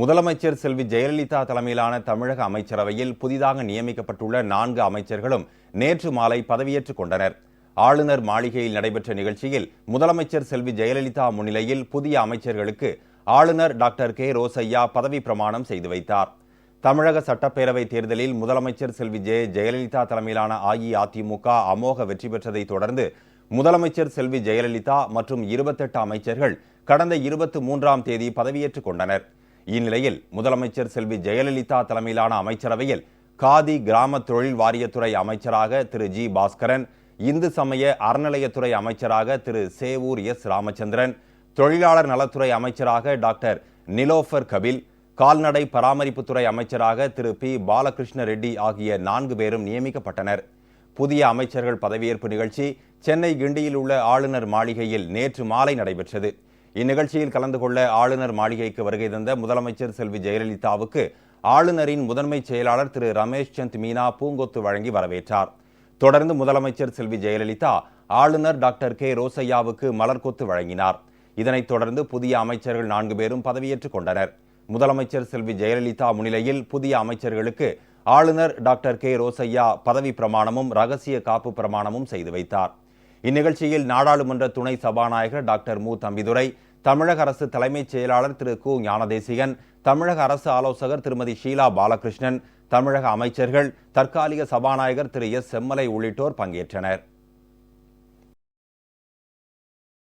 முதலமைச்சர் செல்வி ஜெயலலிதா தலைமையிலான தமிழக அமைச்சரவையில் புதிதாக நியமிக்கப்பட்டுள்ள நான்கு அமைச்சர்களும் நேற்று மாலை பதவியேற்றுக் கொண்டனர். ஆளுநர் மாளிகையில் நடைபெற்ற நிகழ்ச்சியில் முதலமைச்சர் செல்வி ஜெயலலிதா முன்னிலையில் புதிய அமைச்சர்களுக்கு ஆளுநர் டாக்டர் கே ரோசையா பதவி பிரமாணம் செய்து வைத்தார். தமிழக சட்டப்பேரவை தேர்தலில் முதலமைச்சர் செல்வி ஜெ ஜெயலலிதா தலைமையிலான அஇஅதிமுக அமோக வெற்றி பெற்றதை தொடர்ந்து முதலமைச்சர் செல்வி ஜெயலலிதா மற்றும் இருபத்தெட்டு அமைச்சர்கள் கடந்த இருபத்தி மூன்றாம் தேதி பதவியேற்றுக் கொண்டனர். இந்நிலையில் முதலமைச்சர் செல்வி ஜெயலலிதா தலைமையிலான அமைச்சரவையில் காதி கிராம தொழில் வாரியத்துறை அமைச்சராக திரு ஜி பாஸ்கரன் இந்து சமய அறநிலையத்துறை அமைச்சராக திரு சேவூர் எஸ் ராமச்சந்திரன் தொழிலாளர் நலத்துறை அமைச்சராக டாக்டர் நிலோஃபர் கபில் கால்நடை பராமரிப்புத்துறை அமைச்சராக திரு பி பாலகிருஷ்ண ரெட்டி ஆகிய நான்கு பேரும் நியமிக்கப்பட்டனர். புதிய அமைச்சர்கள் பதவியேற்பு நிகழ்ச்சி சென்னை கிண்டியில் உள்ள ஆளுநர் மாளிகையில் நேற்று மாலை நடைபெற்றது. இந்நிகழ்ச்சியில் கலந்து கொள்ள ஆளுநர் மாளிகைக்கு வருகை தந்த முதலமைச்சர் செல்வி ஜெயலலிதாவுக்கு ஆளுநரின் முதன்மை செயலாளர் திரு ரமேஷ் சந்த் மீனா பூங்கொத்து வழங்கி வரவேற்றார். தொடர்ந்து முதலமைச்சர் செல்வி ஜெயலலிதா ஆளுநர் டாக்டர் கே ரோசையாவுக்கு மலர்கொத்து வழங்கினார். இதனைத் தொடர்ந்து புதிய அமைச்சர்கள் நான்கு பேரும் பதவியேற்றுக் கொண்டனர். முதலமைச்சர் செல்வி ஜெயலலிதா முன்னிலையில் புதிய அமைச்சர்களுக்கு ஆளுநர் டாக்டர் கே ரோசையா பதவி பிரமாணமும் ரகசிய காப்பு பிரமாணமும் செய்து வைத்தார். இந்நிகழ்ச்சியில் நாடாளுமன்ற துணை சபாநாயகர் டாக்டர் மு. தம்பிதுரை தமிழக அரசு தலைமைச் செயலாளர் திரு. கு. ஞானதேசிகன் தமிழக அரசு ஆலோசகர் திருமதி ஷீலா பாலகிருஷ்ணன் தமிழக அமைச்சர்கள் தற்காலிக சபாநாயகர் திரு. எஸ். செம்மலை உள்ளிட்டோர் பங்கேற்றனர்.